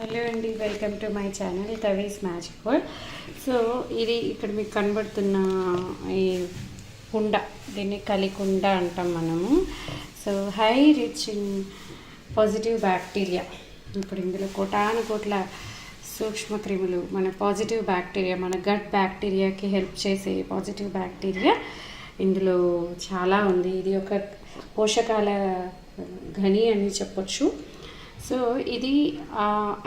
Hello అండి welcome to my channel Kavi's magic world so ఇది ఇక్కడ మీకు కనబడుతున్న ఈ కుండ దీన్ని కలికుండ అంటాం మనము. So high rich in positive bacteria. ఇప్పుడు ఇందులో కోటాను కోట్ల సూక్ష్మక్రిములు మన పాజిటివ్ బ్యాక్టీరియా మన గట్ బ్యాక్టీరియాకి హెల్ప్ చేసే పాజిటివ్ బ్యాక్టీరియా ఇందులో చాలా ఉంది. ఇది ఒక పోషకాల ఘని అని చెప్పొచ్చు. సో ఇది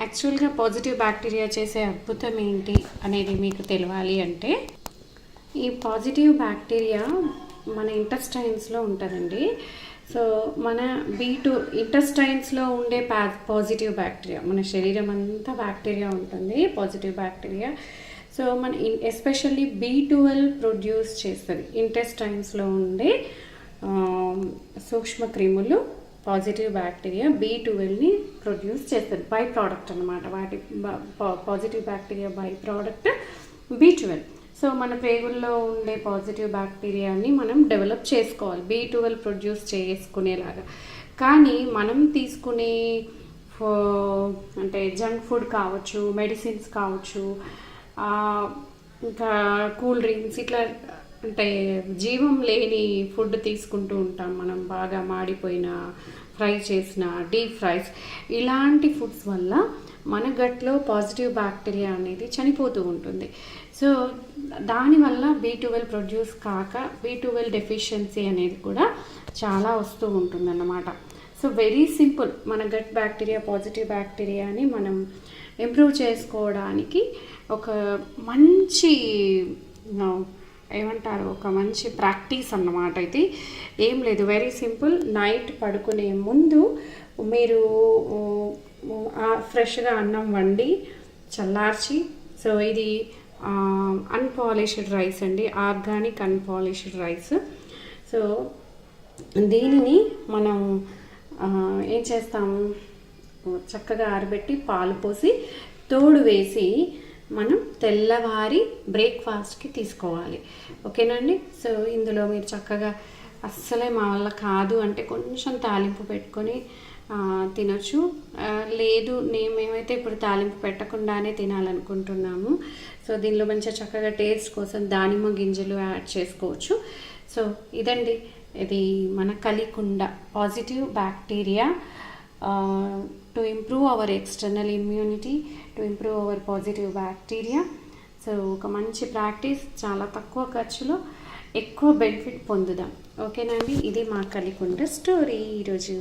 యాక్చువల్గా పాజిటివ్ బ్యాక్టీరియా చేసే అద్భుతం ఏంటి అనేది మీకు తెలియాలి అంటే ఈ పాజిటివ్ బ్యాక్టీరియా మన ఇంటెస్టైన్స్లో ఉంటుందండి. సో మన బీ టూ ఇంటెస్టైన్స్లో ఉండే పా పాజిటివ్ బ్యాక్టీరియా మన శరీరం అంతా బ్యాక్టీరియా ఉంటుంది పాజిటివ్ బ్యాక్టీరియా సో మన ఎస్పెషల్లీ బీ ట్వెల్వ్ ప్రొడ్యూస్ చేస్తుంది ఇంటెస్టైన్స్లో ఉండే సూక్ష్మ క్రిములు. పాజిటివ్ బ్యాక్టీరియా బీ ట్వెల్వ్ని ప్రొడ్యూస్ చేస్తుంది బై ప్రోడక్ట్ అనమాట వాటి positive bacteria by product B twelve so మన ప్రేగుల్లో ఉండే పాజిటివ్ బ్యాక్టీరియాని మనం డెవలప్ చేసుకోవాలి బీ ట్వెల్వ్ ప్రొడ్యూస్ చేసుకునేలాగా. కానీ మనం తీసుకునే ఫో- అంటే జంక్ ఫుడ్ కావచ్చు మెడిసిన్స్ కావచ్చు ఇంకా కూల్ డ్రింక్స్ ఇట్లా అంటే జీవం లేని ఫుడ్ తీసుకుంటూ ఉంటాం మనం బాగా మాడిపోయిన ఫ్రై చేసిన డీప్ ఫ్రైస్. ఇలాంటి ఫుడ్స్ వల్ల మన గట్లో పాజిటివ్ బ్యాక్టీరియా అనేది చనిపోతూ ఉంటుంది. సో దానివల్ల బీ ట్వెల్వ్ ప్రొడ్యూస్ కాక బీ ట్వెల్వ్ డెఫిషియన్సీ అనేది కూడా చాలా వస్తూ ఉంటుందన్నమాట. సో వెరీ సింపుల్ మన గట్ బ్యాక్టీరియా పాజిటివ్ బ్యాక్టీరియాని మనం ఇంప్రూవ్ చేసుకోవడానికి ఒక మంచి ఏమంటారు ఒక మంచి ప్రాక్టీస్ అన్నమాట ఇది. ఏం లేదు వెరీ సింపుల్. నైట్ పడుకునే ముందు మీరు ఫ్రెష్గా అన్నం వండి చల్లార్చి సో ఇది అన్పాలిష్డ్ రైస్ అండి ఆర్గానిక్ అన్పాలిష్డ్ రైస్. సో దీనిని మనం ఏం చేస్తాము? చక్కగా ఆరబెట్టి పాలు పోసి తోడు వేసి మనం తెల్లవారి బ్రేక్ఫాస్ట్కి తీసుకోవాలి. ఓకేనండి? సో ఇందులో మీరు చక్కగా అస్సలే మా వల్ల కాదు అంటే కొంచెం తాలింపు పెట్టుకొని తినొచ్చు. లేదు నేను మేమైతే ఇప్పుడు తాలింపు పెట్టకుండానే తినాలనుకుంటున్నాము. సో దీనిలో మంచిగా చక్కగా టేస్ట్ కోసం దానిమ్మ గింజలు యాడ్ చేసుకోవచ్చు. సో ఇదండి. ఇది మన కలికుండ positive bacteria. To improve our external immunity to improve our positive bacteria so ఒక మంచి ప్రాక్టీస్ చాలా తక్కువ ఖర్చులో ఎక్కువ బెనిఫిట్ పొందుదాం. ఓకేనండి ఇది మా కలికుండ స్టోరీ ఈరోజు.